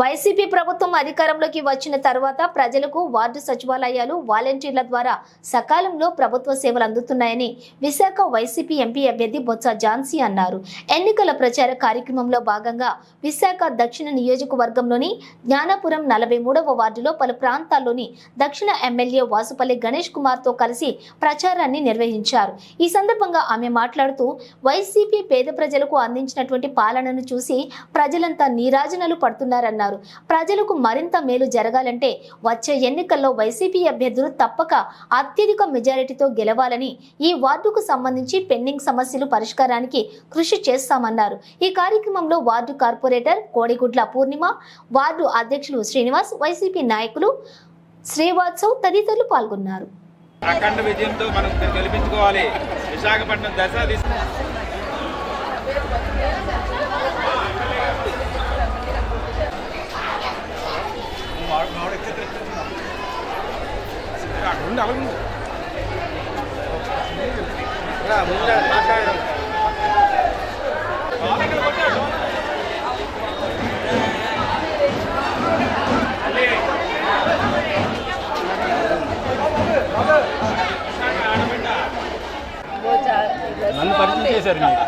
YCP ప్రభుత్వం అధికారంలోకి వచ్చిన తర్వాత ప్రజలకు వార్డు సచివాలయాలు వాలంటీర్ల ద్వారా సకాలంలో ప్రభుత్వ సేవలు అందుతున్నాయని విశాఖ వైసీపీ ఎంపీ అభ్యర్థి బొత్స ఝాన్సీ అన్నారు. ఎన్నికల ప్రచార కార్యక్రమంలో భాగంగా విశాఖ దక్షిణ నియోజకవర్గంలోని జ్ఞానాపురం నలభై మూడవ వార్డులో పలు ప్రాంతాల్లోని దక్షిణ ఎమ్మెల్యే వాసుపల్లి గణేష్ కుమార్తో కలిసి ప్రచారాన్ని నిర్వహించారు. ఈ సందర్భంగా ఆమె మాట్లాడుతూ వైసీపీ పేద ప్రజలకు అందించినటువంటి పాలనను చూసి ప్రజలంతా నీరాజనలు పడుతున్నారన్నారు ప్రజలకు మరింత మేలు జరగాలంటే వచ్చే ఎన్నికల్లో వైసీపీ అభ్యర్థులు తప్పక అత్యధిక మెజారిటీతో గెలవాలని ఈ వార్డుకు సంబంధించి పెండింగ్ సమస్యలు పరిష్కారానికి కృషి చేస్తామన్నారు. ఈ కార్యక్రమంలో ward corporator Kodigudla Purnima ward అధ్యక్షులు శ్రీనివాస్ వైసీపీ నాయకులు శ్రీవాత్సవ్ తదితరులు పాల్గొన్నారు. అఖండ విజయంతో మనం గెలిపించుకోవాలి. విశాఖపట్నం దశ దిశ నన్ను పరిచయం చేశారు మీరు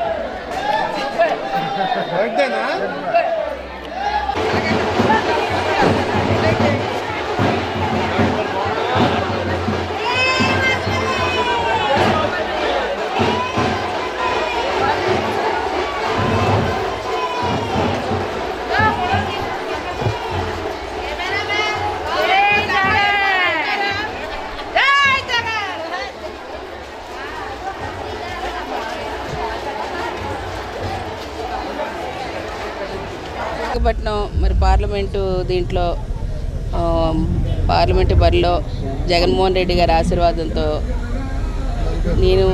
విశాఖపట్నం మరి పార్లమెంటు దీంట్లో పార్లమెంటు బరిలో జగన్మోహన్ రెడ్డి గారి ఆశీర్వాదంతో నేను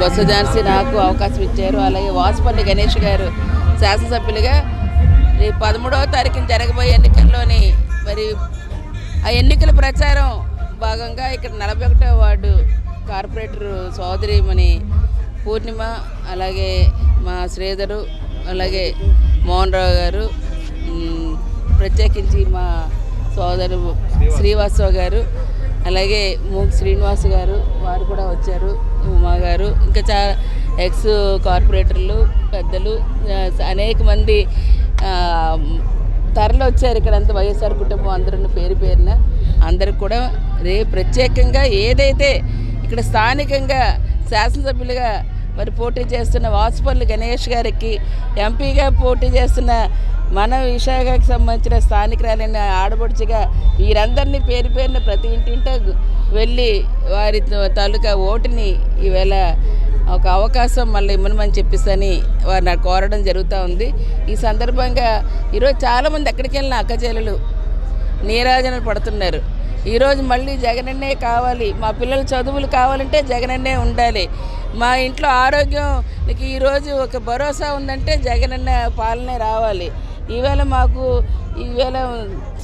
బొత్స ఝాన్సీ నాకు అవకాశం ఇచ్చారు. అలాగే వాసుపల్లి గణేష్ గారు శాసనసభ్యులుగా రేపు పదమూడవ తారీఖున జరగబోయే ఎన్నికల్లోని మరి ఆ ఎన్నికల ప్రచారం భాగంగా ఇక్కడ నలభై ఒకటో వార్డు కార్పొరేటర్ సోదరిమణి పూర్ణిమ అలాగే మా శ్రీధరు అలాగే మోహన్ రావు గారు ప్రత్యేకించి మా సోదరు శ్రీవాసరావు గారు అలాగే మూక్ శ్రీనివాస్ గారు వారు కూడా వచ్చారు ఉమా గారు ఇంకా చా ఎక్స్ కార్పొరేటర్లు పెద్దలు అనేక మంది తరలి వచ్చారు ఇక్కడ అంత వైఎస్ఆర్ కుటుంబం అందరూ పేరు పేరున. అందరికి కూడా రే ప్రత్యేకంగా ఏదైతే ఇక్కడ స్థానికంగా శాసనసభ్యులుగా మరి పోటీ చేస్తున్న వాసుపల్లి గణేష్ గారికి ఎంపీగా పోటీ చేస్తున్న మన విశాఖకు సంబంధించిన స్థానికురాలైన ఆడపడుచుగా వీరందరినీ పేరు పేరున ప్రతి ఇంటింటో వెళ్ళి వారి తాలూకా ఓటుని ఈవేళ ఒక అవకాశం మళ్ళీ ఇమ్మనమని చెప్పేసని వారు నాకు కోరడం జరుగుతూ ఉంది. ఈ సందర్భంగా ఈరోజు చాలామంది ఎక్కడికి వెళ్ళిన అక్కచెల్లెలు నీరాజనలు పడుతున్నారు. ఈరోజు మళ్ళీ జగనన్నే కావాలి మా పిల్లల చదువులు కావాలంటే జగనన్నే ఉండాలి. మా ఇంట్లో ఆరోగ్యం నీకు ఈరోజు ఒక భరోసా ఉందంటే జగనన్న పాలనే రావాలి. ఈవేళ మాకు ఈవేళ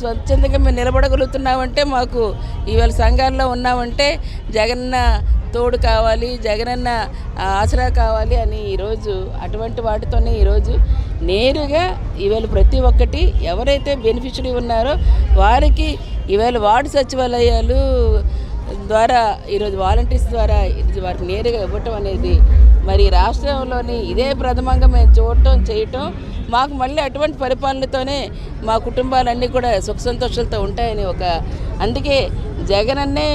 స్వచ్ఛందంగా మేము నిలబడగలుగుతున్నామంటే మాకు ఈవేళ సంఘాల్లో ఉన్నామంటే జగనన్న తోడు కావాలి జగనన్న ఆసరా కావాలి అని ఈరోజు అటువంటి వాటితోనే ఈరోజు నేరుగా ఈవేళ ప్రతి ఒక్కటి ఎవరైతే బెనిఫిషరీ ఉన్నారో వారికి ఈవేళ వార్డు సచివాలయాలు ద్వారా ఈరోజు వాలంటీర్స్ ద్వారా ఇది వారికి నేరుగా ఇవ్వటం అనేది మరి రాష్ట్రంలోని ఇదే ప్రథమంగా మేము చూడటం చేయటం మాకు మళ్ళీ అటువంటి పరిపాలనతోనే మా కుటుంబాలన్నీ కూడా సుఖ సంతోషాలతో ఉంటాయని ఒక అందుకే జగనన్నే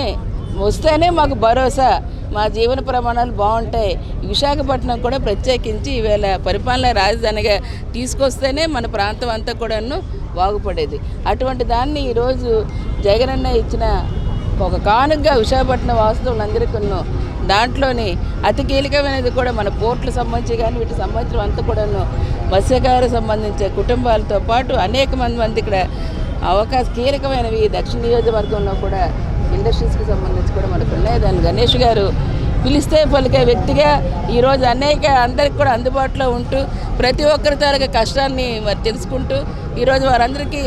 వస్తేనే మాకు భరోసా. మా జీవన ప్రమాణాలు బాగుంటాయి. విశాఖపట్నం కూడా ప్రత్యేకించి ఈవేళ పరిపాలన రాజధానిగా తీసుకొస్తేనే మన ప్రాంతం అంతా కూడాను బాగుపడేది. అటువంటి దాన్ని ఈరోజు జగనన్న ఇచ్చిన ఒక కానుకగా విశాఖపట్నం వాస్తవులందరికీ దాంట్లోని అతి కీలకమైనది కూడా మన పోర్టులకు సంబంధించి కానీ వీటి సంబంధించిన అంతా కూడాను మత్స్యకారు సంబంధించే కుటుంబాలతో పాటు అనేక మంది మంది ఇక్కడ అవకాశ కీలకమైనవి దక్షిణ నియోజకవర్గంలో కూడా ఇండస్ట్రీస్కి సంబంధించి కూడా మనకు ఉన్నాయి. దాన్ని గణేష్ గారు పిలిస్తే పలికే వ్యక్తిగా ఈరోజు అనేక అందరికి కూడా అందుబాటులో ఉంటూ ప్రతి ఒక్కరి తరగ కష్టాన్ని మరి తెలుసుకుంటూ ఈరోజు వారందరికీ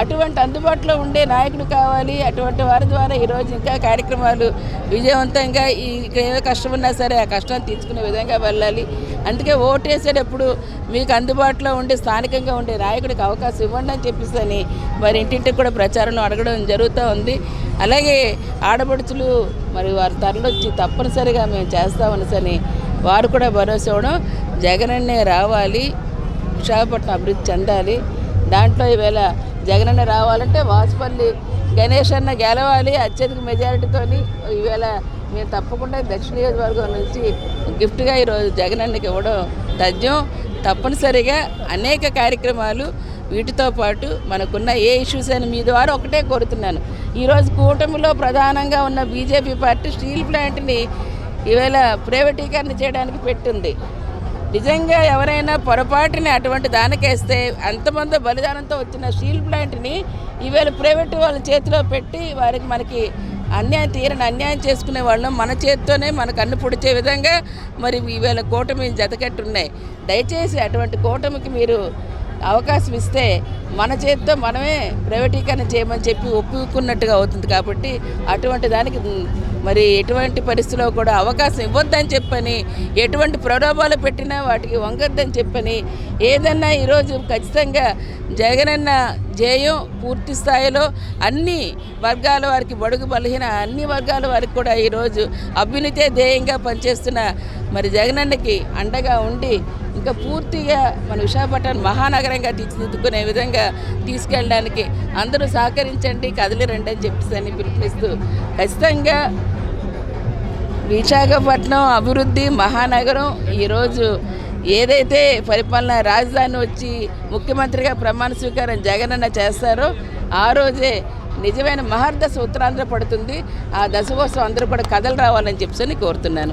అటువంటి అందుబాటులో ఉండే నాయకుడు కావాలి. అటువంటి వారి ద్వారా ఈరోజు ఇంకా కార్యక్రమాలు విజయవంతంగా ఈ ఇక్కడ ఏదో కష్టం ఉన్నా సరే ఆ కష్టాన్ని తీర్చుకునే విధంగా వెళ్ళాలి. అందుకే ఓటేసేటప్పుడు మీకు అందుబాటులో ఉండే స్థానికంగా ఉండే నాయకుడికి అవకాశం ఇవ్వండి అని చెప్పేసి అని మరి ఇంటింటికి కూడా ప్రచారంలో అడగడం జరుగుతూ ఉంది. అలాగే ఆడపడుచులు మరి వారి తరలొచ్చి తప్పనిసరిగా మేము చేస్తామని వారు కూడా భరోసా ఇవ్వడం జగనన్నే రావాలి విశాఖపట్నం అభివృద్ధి చెందాలి. దాంట్లో ఈవేళ జగనన్న రావాలంటే వాసుపల్లి గణేష్ అన్న గెలవాలి అత్యధిక మెజారిటీతోని ఈవేళ మేము తప్పకుండా దక్షిణ నియోజకవర్గం నుంచి గిఫ్ట్గా ఈరోజు జగనన్నకి ఇవ్వడం తథ్యం. తప్పనిసరిగా అనేక కార్యక్రమాలు వీటితో పాటు మనకున్న ఏ ఇష్యూస్ అని మీ ద్వారా ఒకటే కోరుతున్నాను. ఈరోజు కూటమిలో ప్రధానంగా ఉన్న బీజేపీ పార్టీ స్టీల్ ప్లాంట్ని ఈవేళ ప్రైవేటీకరణ చేయడానికి పెట్టింది. నిజంగా ఎవరైనా పొరపాటుని అటువంటి దానికేస్తే అంతమంది బలిదానంతో వచ్చిన స్టీల్ ప్లాంట్ని ఈవేళ ప్రైవేట్ వాళ్ళ చేతిలో పెట్టి వారికి మనకి అన్యాయం తీరని అన్యాయం చేసుకునే వాళ్ళం. మన చేతితోనే మనకు అన్ను పొడిచే విధంగా మరి ఈవేళ కూటమి జతకట్టున్నాయి. దయచేసి అటువంటి కూటమికి మీరు అవకాశం ఇస్తే మన చేతితో మనమే ప్రైవేటీకరణ చేయమని చెప్పి ఒప్పుకున్నట్టుగా అవుతుంది కాబట్టి అటువంటి దానికి మరి ఎటువంటి పరిస్థితిలో కూడా అవకాశం ఇవ్వద్దని చెప్పని ఎటువంటి ప్రలోభాలు పెట్టినా వాటికి వంగద్దని చెప్పని ఏదన్నా ఈరోజు ఖచ్చితంగా జగనన్న జయం పూర్తి స్థాయిలో అన్ని వర్గాల వారికి బడుగు బలహీన అన్ని వర్గాల వారికి కూడా ఈరోజు అభ్యున్నతే ధ్యేయంగా పనిచేస్తున్న మరి జగనన్నకి అండగా ఉండి ఇంకా పూర్తిగా మన విశాఖపట్నం మహానగరంగా తీర్చిదిద్దుకునే విధంగా తీసుకెళ్ళడానికి అందరూ సహకరించండి కదిలిరండి అని చెప్పేసి అని పిలుపునిస్తూ ఖచ్చితంగా విశాఖపట్నం అభివృద్ధి మహానగరం ఈరోజు ఏదైతే పరిపాలన రాజధాని వచ్చి ముఖ్యమంత్రిగా ప్రమాణ స్వీకారం జగనన్న చేస్తారో ఆ రోజే నిజమైన మహర్దశ ఉత్తరాంధ్ర పడుతుంది. ఆ దశ కోసం అందరూ కూడా కథలు రావాలని చెప్పి కోరుతున్నాను.